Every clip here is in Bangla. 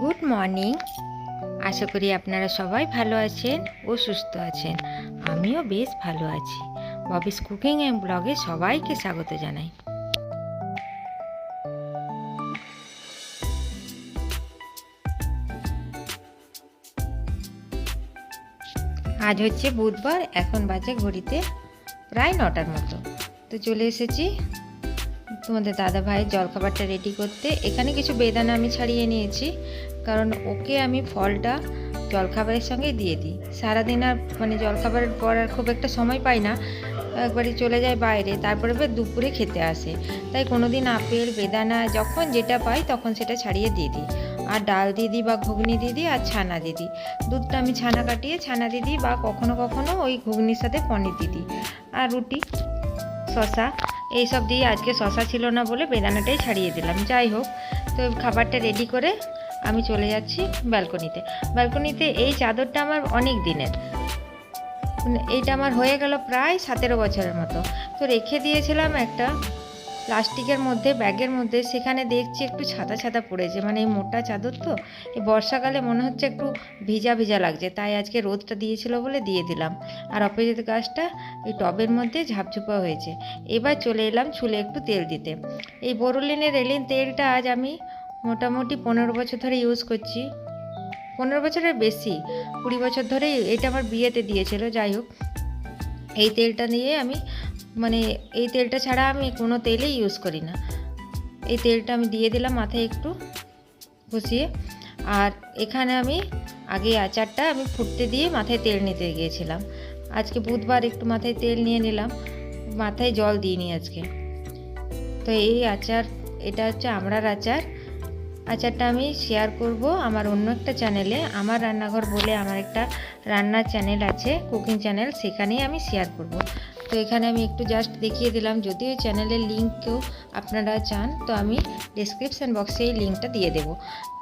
গুড মর্নিং আশা করি আপনারা সবাই ভালো আছেন ও সুস্থ আছেন। আমিও বেশ ভালো আছি। ববিস কুকিং অ্যান্ড ব্লগে সবাইকে স্বাগত জানাই। আজ হচ্ছে বুধবার, এখন বাজে ঘড়িতে প্রায় নটার মতো। তো চলে এসেছি তোমাদের দাদা ভাইয়ের জলখাবারটা রেডি করতে, এখানে কিছু বেদানা আমি ছাড়িয়ে নিয়েছি। কারণ ওকে আমি ফলটা জলখাবারের সঙ্গে দিয়ে দিই। সারাদিন আর মানে জলখাবারের পর আর খুব একটা সময় পাই না। একবারই চলে যায় বাইরে, তারপরে দুপুরে খেতে আসে। তাই কোনো দিন আপেল, বেদানা, যখন যেটা পাই তখন সেটা ছাড়িয়ে দিয়ে দিই। আর ডাল দিয়ে দিই বা ঘুগনি দিয়ে দিই আর ছানা দিয়ে দিই দুধটা আমি ছানা কাটিয়ে, ছানা দিয়ে দিই বা কখনো কখনো ওই ঘুগনির সাথে পনির দিয়ে দিই। আর রুটি শশা এইসব দিয়ে আজকে শশা ছিল না বলে বেদানাটাই ছাড়িয়ে দিলাম। যাই হোক, তো খাবারটা রেডি করে আমি চলে যাচ্ছি ব্যালকনিতে। ব্যালকনিতে এই চাদরটা আমার অনেক দিনের। মানে এইটা আমার হয়ে গেল প্রায় সতেরো বছরের মতো। তো রেখে দিয়েছিলাম একটা প্লাস্টিকের মধ্যে, ব্যাগের মধ্যে, সেখানে দেখছি একটু ছাতা ছাতা পড়েছে। মানে এই মোটা চাদর তো, এই বর্ষাকালে মনে হচ্ছে একটু ভিজা ভিজা লাগছে। তাই আজকে রোদটা দিয়েছিল বলে দিয়ে দিলাম। আর অপরাজিত গাছটা এই টবের মধ্যে ঝাপঝুপা হয়েছে। এবার চলে এলাম চুলে একটু তেল দিতে। এই বোরোলিনের রেলিন তেলটা আজ আমি মোটামুটি পনেরো বছর ধরে ইউজ করছি। পনেরো বছরের বেশি, কুড়ি বছর ধরে এটা আমার বিয়েতে দিয়েছিল। যাই হোক, এই তেলটা নিয়ে আমি মানে এই তেলটা ছাড়া আমি কোনো তেলই ইউজ করি না। এই তেলটা আমি দিয়ে দিলাম মাথায় একটু বসিয়ে আর এখানে আমি আগে আচারটা আমি ফুটতে দিয়ে মাথায় তেল নিতে গিয়েছিলাম। আজকে বুধবার একটু মাথায় তেল নিয়ে নিলাম। মাথায় জল দিইনি আজকে। তো এই আচার, এটা হচ্ছে আমরার আচার। আচারটা আমি শেয়ার করব আমার অন্য একটা চ্যানেলে আমার রান্নাঘর বলে আমার একটা রান্নার চ্যানেল আছে কুকিং চ্যানেল সেখানেই আমি শেয়ার করব। তো এখানে আমি একটু জাস্ট দেখিয়ে দিলাম যদি ওই চ্যানেলের লিঙ্ককেও আপনারা চান, তো আমি ডিসক্রিপশান বক্সে এই লিঙ্কটা দিয়ে দেবো।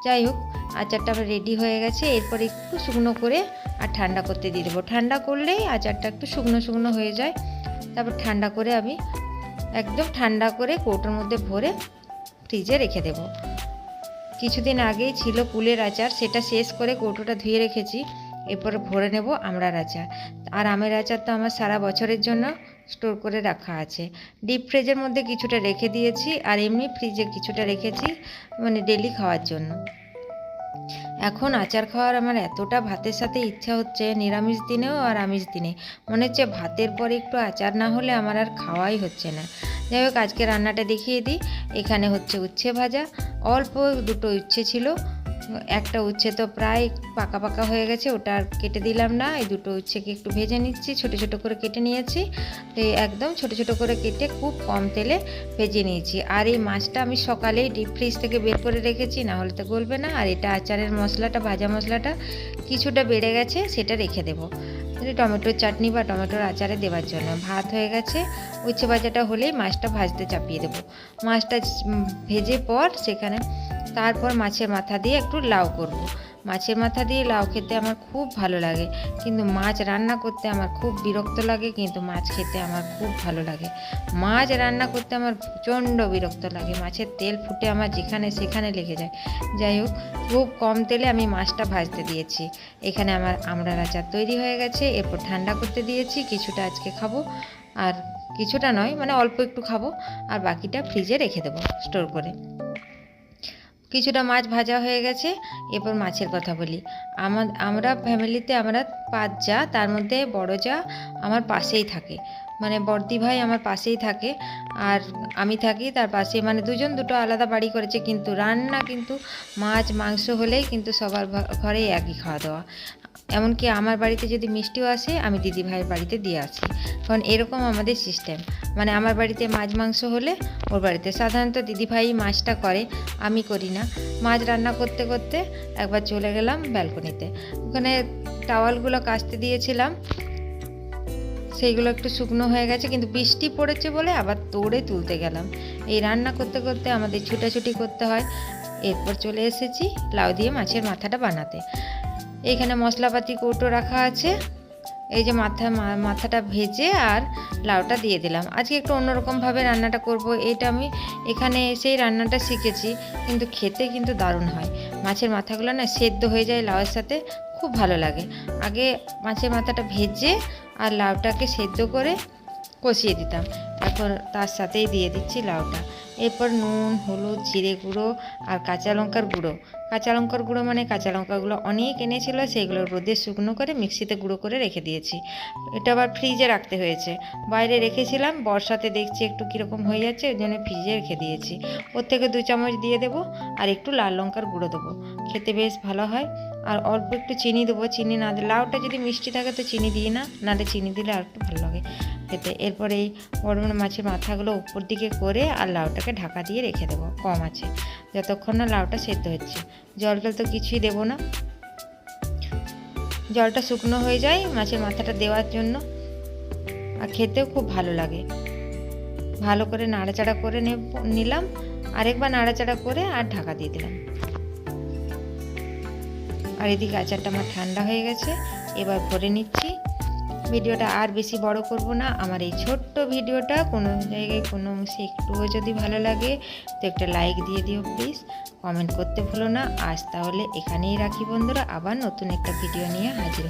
যাই হোক, আচারটা আমার রেডি হয়ে গেছে, এরপর একটু শুকনো করে আর ঠান্ডা করতে দিয়ে দেবো। ঠান্ডা করলেই আচারটা একটু শুকনো শুকনো হয়ে যায়। তারপর ঠান্ডা করে আমি একদম ঠান্ডা করে কৌটোর মধ্যে ভরে ফ্রিজে রেখে দেবো। কিছুদিন আগেই ছিল কুলের আচার, সেটা শেষ করে কৌটোটা ধুয়ে রেখেছি। এরপর ভরে নেব আমড়ার আচার আর আমের আচার তো আমার সারা বছরের জন্য স্টোর করে রাখা আছে। ডিপ ফ্রিজের মধ্যে কিছুটা রেখে দিয়েছি আর এমনি ফ্রিজে কিছুটা রেখেছি মানে ডেলি খাওয়ার জন্য। এখন আচার খাওয়ার আমার এতটা ভাতের সাথে ইচ্ছা হচ্ছে নিরামিষ দিনেও আর আমিষ দিনে। মনে হচ্ছে ভাতের পরে একটু আচার না হলে আমার আর খাওয়াই হচ্ছে না। যাই হোক, আজকে রান্নাটা দেখিয়ে দিই। এখানে হচ্ছে উচ্ছে ভাজা। অল্প দুটো উচ্ছে ছিল। একটা উচ্ছে তো প্রায় পাকা পাকা হয়ে গেছে, ওটা আর কেটে দিলাম না। এই দুটো উচ্ছেকে একটু ভেজে নিচ্ছি, ছোট ছোট করে কেটে নিয়েছি। তো একদম ছোট ছোট করে কেটে খুব কম তেলে ভেজে নিয়েছি। আর এই মাছটা আমি সকালেই ডিপ ফ্রিজ থেকে বের করে রেখেছি, না হলে তো গলবে না। আর এটা আচারের মশলাটা, ভাজা মশলাটা কিছুটা বেড়ে গেছে, সেটা রেখে দেবো। টমেটোর চাটনি বা টমেটোর আচারে দেওয়ার জন্য ভাত হয়ে গেছে, উচ্ছে ভাজাটা হলেই মাছটা ভাজতে চাপিয়ে দেবো মাছটা ভেজে পর সেখানে, তারপর মাছের মাথা দিয়ে একটু লাউ করব। মাছের মাথা দিয়ে লাউ খেতে আমার খুব ভালো লাগে। কিন্তু মাছ রান্না করতে আমার খুব বিরক্ত লাগে, কিন্তু মাছ খেতে আমার খুব ভালো লাগে। মাছ রান্না করতে আমার প্রচণ্ড বিরক্ত লাগে। মাছের তেল ফুটে আমার যেখানে সেখানে লেগে যায়। যাই হোক, খুব কম তেলে আমি মাছটা ভাজতে দিয়েছি। এখানে আমার আমড়ার আচার তৈরি হয়ে গেছে। এরপর ঠান্ডা করতে দিয়েছি। কিছুটা আজকে খাব। আর কিছুটা নয় মানে অল্প একটু খাব। আর বাকিটা ফ্রিজে রেখে দেবো স্টোর করে। কিছুটা মাছ ভাজা হয়ে গেছে, এরপর মাছের কথা বলি। আমার আমরা ফ্যামিলিতে আমরা পাঁচ যা, তার মধ্যে বড় যা আমার পাশেই থাকে। মানে বর্দি ভাই আমার পাশেই থাকে, আর আমি থাকি তার পাশে। মানে দুজন দুটো আলাদা বাড়ি করেছে, কিন্তু রান্না কিন্তু মাছ, মাংস হলেই কিন্তু সবার ঘরেই একই খাওয়া দাওয়া এমনকি আমার বাড়িতে যদি মিষ্টিও আসে, আমি দিদি ভাইয়ের বাড়িতে দিয়ে আসি। কারণ এরকম আমাদের সিস্টেম মানে আমার বাড়িতে মাছ, মাংস হলে ওর বাড়িতে সাধারণত দিদি ভাই মাছটা করে, আমি করি না। মাছ রান্না করতে করতে একবার চলে গেলাম ব্যালকনিতে। ওখানে টাওয়ালগুলো কাচতে দিয়েছিলাম। সেইগুলো একটু শুকনো হয়ে গেছে, কিন্তু বৃষ্টি পড়েছে বলে আবার তোড়ে তুলতে গেলাম। এই রান্না করতে করতে আমাদের ছুটাছুটি করতে হয়। এরপর চলে এসেছি লাউ দিয়ে মাছের মাথাটা বানাতে। এখানে মশলাপাতি, কৌটো রাখা আছে। এই যে মাথা মাথাটা ভেজে আর লাউটা দিয়ে দিলাম। আজকে একটু অন্যরকমভাবে রান্নাটা করব, এটা আমি এখানে এসেই রান্নাটা শিখেছি, কিন্তু খেতে কিন্তু দারুণ হয়। মাছের মাথাগুলো না সেদ্ধ হয়ে যায় লাউয়ের সাথে, খুব ভালো লাগে। আগে মাছের মাথাটা ভেজে আর লাউটাকে সেদ্ধ করে কষিয়ে দিতাম। তারপর তার সাথেই দিয়ে দিচ্ছি লাউটা। এরপর নুন, হলুদ, জিরে গুঁড়ো আর কাঁচা লঙ্কার গুঁড়ো। কাঁচা লঙ্কার গুঁড়ো মানে কাঁচা লঙ্কাগুলো অনেক এনেছিল সেগুলো রোদে শুকনো করে মিক্সিতে গুঁড়ো করে রেখে দিয়েছি। এটা আবার ফ্রিজে রাখতে হয়েছে। বাইরে রেখেছিলাম, বর্ষাতে দেখছি একটু কীরকম হয়ে যাচ্ছে, ওই জন্য ফ্রিজে রেখে দিয়েছি। ওর থেকে দু চামচ দিয়ে দেবো আর একটু লাল লঙ্কার গুঁড়ো দেবো। খেতে বেশ ভালো হয়। আর অল্প একটু চিনি দেবো, চিনি না দিলে, লাউটা যদি মিষ্টি থাকে তো চিনি দিই না নাহলে চিনি দিলে আর একটু ভালো লাগে। খেতে এরপরে এই বড় বড় মাছের মাথাগুলো উপর দিকে করে আর লাউটাকে ঢাকা দিয়ে রেখে দেবো, কম আছে। যতক্ষণ না লাউটা সেদ্ধ হচ্ছে। জল টল তো কিছুই দেবো না। জলটা শুকনো হয়ে যায় মাছের মাথাটা দেওয়ার জন্য। আর খেতেও খুব ভালো লাগে। ভালো করে নাড়াচাড়া করে নিলাম। আরেকবার নাড়াচাড়া করে আর ঢাকা দিয়ে দিলাম। আর এদিকে আচারটা আমার ঠান্ডা হয়ে গেছে, এবার ভরে নিচ্ছি। ভিডিওটা আর বেশি বড় করব না, আমার এই ছোট্ট ভিডিওটা কোনো জায়গায়, কোনো অংশে একটুও যদি ভালো লাগে, তো একটা লাইক দিয়ে দিও প্লিজ কমেন্ট করতে ভুলো না। আজ তাহলে এখানেই রাখি বন্ধুরা, আবার নতুন একটা ভিডিও নিয়ে হাজির